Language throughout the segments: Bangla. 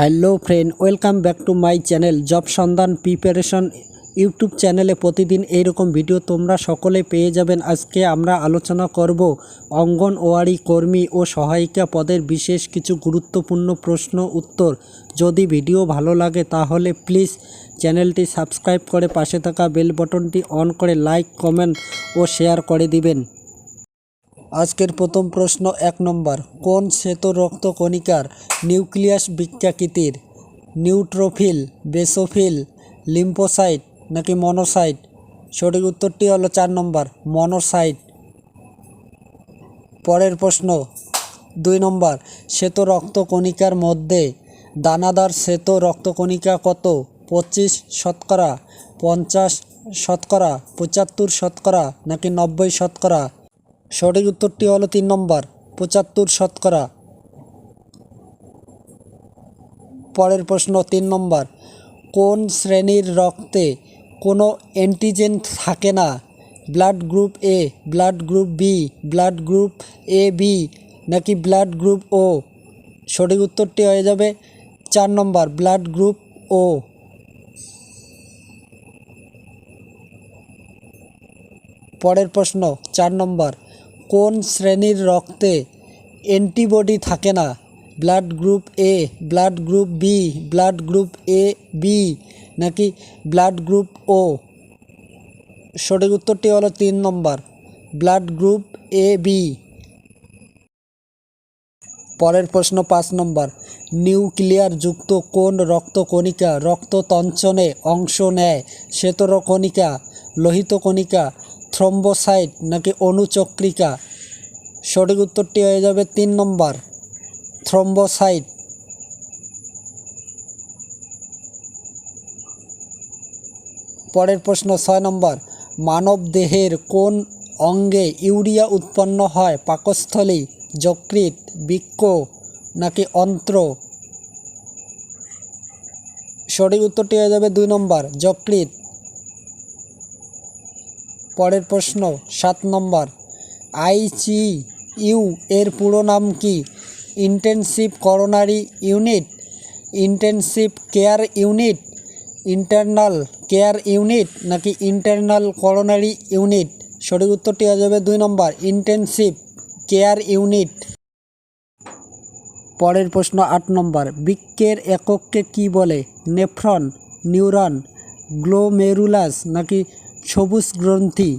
Hello friend, welcome back to my channel job সন্ধান প্রিপারেশন ইউটিউব চ্যানেলে প্রতিদিন এইরকম ভিডিও তোমরা সকলে পেয়ে যাবেন। আজকে আমরা আলোচনা করব অঙ্গনওয়াড়ি কর্মী ও সহায়িকা পদের বিশেষ কিছু গুরুত্বপূর্ণ প্রশ্ন উত্তর। যদি ভিডিও ভালো লাগে তাহলে প্লিজ চ্যানেলটি সাবস্ক্রাইব করে পাশে থাকা বেল বটনটি অন করে লাইক, কমেন্ট ও শেয়ার করে দিবেন। আজকের প্রথম প্রশ্ন এক নম্বর, কোন শ্বেত রক্ত কণিকার নিউক্লিয়াস বৃত্তাকৃতির নিউট্রোফিল, বেসোফিল, লিম্ফোসাইট নাকি মনোসাইট? সঠিক উত্তরটি হলো চার নম্বর, মনোসাইট। পরের প্রশ্ন, দুই নম্বর, শ্বেত রক্ত কণিকার মধ্যে দানাদার শ্বেত রক্তকণিকা কত? পঁচিশ শতকরা, পঞ্চাশ শতকরা, পঁচাত্তর শতকরা নাকি নব্বই শতকরা? সঠিক উত্তরটি হলো তিন নম্বর, পঁচাত্তর শতকরা। পরের প্রশ্ন তিন নম্বর, কোন শ্রেণির রক্তে কোনো অ্যান্টিজেন থাকে না? Blood group A blood group B blood group A B নাকি ব্লাড গ্রুপ ও সঠিক উত্তরটি হয়ে যাবে চার নম্বর ব্লাড গ্রুপ ও পরের প্রশ্ন চার নম্বর কোন শ্রেণির রক্তে অ্যান্টিবডি থাকে না? Blood group A blood group B blood group A B নাকি ব্লাড গ্রুপ ও সঠিক উত্তরটি হলো তিন নম্বর, ব্লাড গ্রুপ এ বি পরের প্রশ্ন পাঁচ নম্বর, নিউক্লিয়ার যুক্ত কোন রক্তকণিকা রক্ততঞ্চনে অংশ নেয়? শ্বেতরকণিকা লোহিত কণিকা থ্রম্বোসাইট নাকি অনুচক্রিকা? সঠিক উত্তরটি হয়ে যাবে তিন নম্বর। থ্রম্বোসাইট। পরের প্রশ্ন ছয় নম্বর। মানব দেহের কোন অঙ্গে ইউরিয়া উৎপন্ন হয়? পাকস্থলী, যকৃৎ, বৃক্ক নাকি অন্ত্র? সঠিক উত্তরটি হয়ে যাবে দুই নম্বর। যকৃৎ। পরের প্রশ্ন, সাত নম্বর। আইসি ইউ এর পুরো নাম কি? Intensive coronary unit, intensive care unit, internal care unit নাকি ইন্টারনাল করোনারি ইউনিট? সঠিক উত্তরটি হয়ে যাবে দুই নম্বর, ইন্টেনসিভ কেয়ার ইউনিট। পরের প্রশ্ন, আট নম্বর, বৃক্কের একককে কি বলে? নেফ্রন, নিউরন, গ্লোমেরুলাস নাকি সবুজ গ্রন্থি।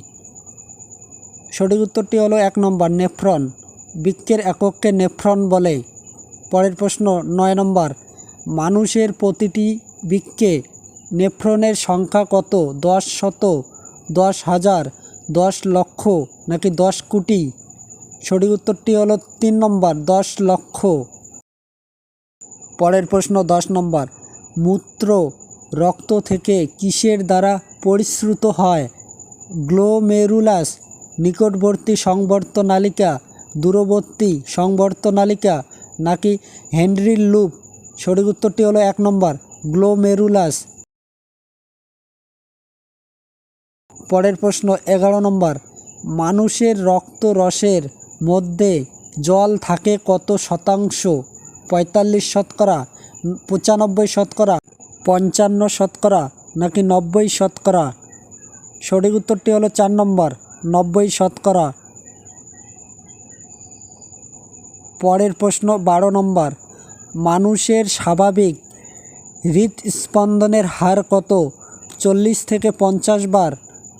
সঠিক উত্তরটি হলো এক নম্বর, নেফ্রন। বৃক্ষের একককে নেফ্রন বলে। পরের প্রশ্ন, নয় নম্বর, মানুষের প্রতিটি বৃক্কে নেফ্রনের সংখ্যা কত? দশ শত, দশ হাজার, দশ লক্ষ নাকি দশ কোটি? সঠিক উত্তরটি হলো তিন নম্বর, দশ লক্ষ। পরের প্রশ্ন, দশ নম্বর, মূত্র রক্ত থেকে কিসের দ্বারা পরিশ্রুত হয়? গ্লোমেরুলাস, নিকটবর্তী সংবর্তনালিকা, দূরবর্তী সংবর্তনালিকা নাকি হেনরির লুপ? সঠিক উত্তরটি হলো এক নম্বর, গ্লোমেরুলাস। পরের প্রশ্ন, এগারো নম্বর, মানুষের রক্ত রসের মধ্যে জল থাকে কত শতাংশ? পঁয়তাল্লিশ শতকরা, পঁচানব্বই শতকরা। পঞ্চান্ন শতকরা নাকি নব্বই শতকরা? সঠিক উত্তরটি হলো চার নম্বর, নব্বই শতকরা। পরের প্রশ্ন বারো নম্বর, মানুষের স্বাভাবিক হৃদস্পন্দনের হার কত? চল্লিশ থেকে পঞ্চাশ বার,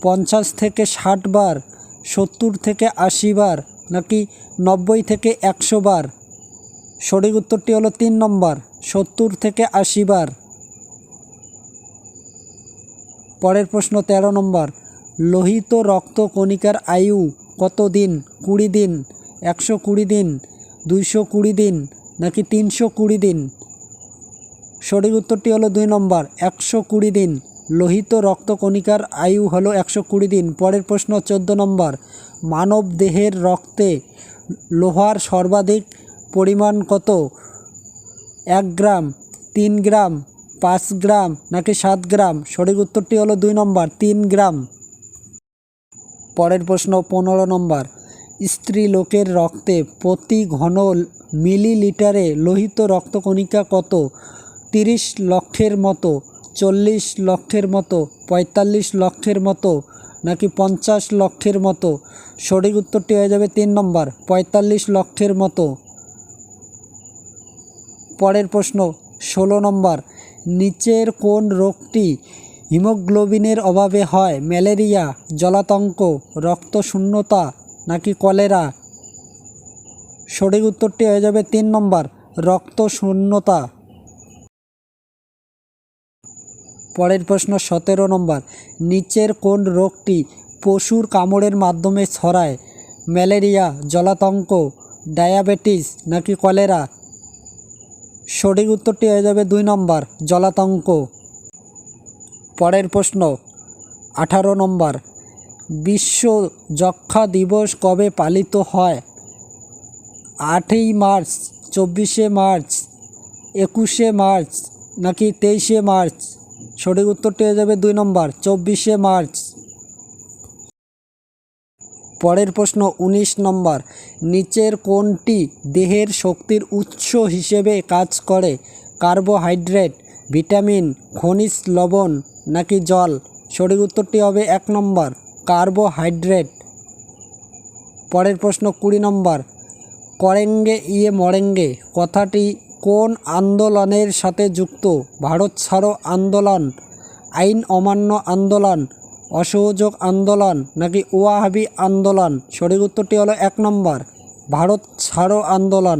পঞ্চাশ থেকে ষাট বার, সত্তর থেকে আশি বার নাকি নব্বই থেকে একশো বার? সঠিক উত্তরটি হলো তিন নম্বর, সত্তর থেকে আশি বার। পরের প্রশ্ন ১৩ নম্বর, লোহিত রক্ত কণিকার আয়ু কত দিন? কুড়ি দিন, একশো কুড়ি দিন, দুইশো কুড়ি দিন, নাকি তিনশো কুড়ি দিন? সঠিক উত্তরটি হলো দুই নম্বর, একশো কুড়ি দিন। লোহিত রক্ত কণিকার আয়ু হলো একশো কুড়ি দিন। পরের প্রশ্ন, চোদ্দ নম্বর, মানব দেহের রক্তে লোহার সর্বাধিক পরিমাণ কত? এক গ্রাম, তিন গ্রাম পাঁচ গ্রাম নাকি সাত গ্রাম? সঠিক উত্তরটি হলো দুই নম্বর, তিন গ্রাম। পরের প্রশ্ন, পনেরো নম্বর। স্ত্রী লোকের রক্তে প্রতি ঘন মিলিলিটারে লোহিত রক্তকণিকা কত? তিরিশ লক্ষের মতো, চল্লিশ লক্ষের মতো, পঁয়তাল্লিশ লক্ষের মতো, নাকি পঞ্চাশ লক্ষের মতো? সঠিক উত্তরটি হয়ে যাবে তিন নম্বর, পঁয়তাল্লিশ লক্ষের মতো। পরের প্রশ্ন, ষোলো নম্বর। নিচের কোন রোগটি হিমোগ্লোবিনের অভাবে হয়? ম্যালেরিয়া, জলাতঙ্ক রক্ত শূন্যতা নাকি কলেরা? সঠিক উত্তরটি হয়ে যাবে তিন নম্বর রক্ত শূন্যতা পরের প্রশ্ন সতেরো নম্বর, নিচের কোন রোগটি পশুর কামড়ের মাধ্যমে ছড়ায়? ম্যালেরিয়া, জলাতঙ্ক, ডায়াবেটিস নাকি কলেরা? সঠিক উত্তরটি হয়ে যাবে দুই নম্বর, জলাতঙ্ক। পরের প্রশ্ন, আঠারো নম্বর, বিশ্ব যক্ষা দিবস কবে পালিত হয়? আটই মার্চ, চব্বিশে মার্চ, একুশে মার্চ নাকি তেইশে মার্চ? সঠিক উত্তরটি হয়ে যাবে দুই নম্বর, চব্বিশে মার্চ। পরের প্রশ্ন ১৯ নম্বর, নিচের কোনটি দেহের শক্তির উৎস হিসেবে কাজ করে? কার্বোহাইড্রেট, ভিটামিন, খনিজ লবণ নাকি জল? সঠিক উত্তরটি হবে এক নম্বর, কার্বোহাইড্রেট। পরের প্রশ্ন, কুড়ি নম্বর, করেঙ্গে ইয়ে মরেঙ্গে, কথাটি কোন আন্দোলনের সাথে যুক্ত? ভারত ছাড়ো আন্দোলন, আইন অমান্য আন্দোলন অসহযোগ আন্দোলন নাকি ওয়াহাবি আন্দোলন? সঠিক উত্তরটি হলো এক নম্বর ভারত ছাড়ো আন্দোলন।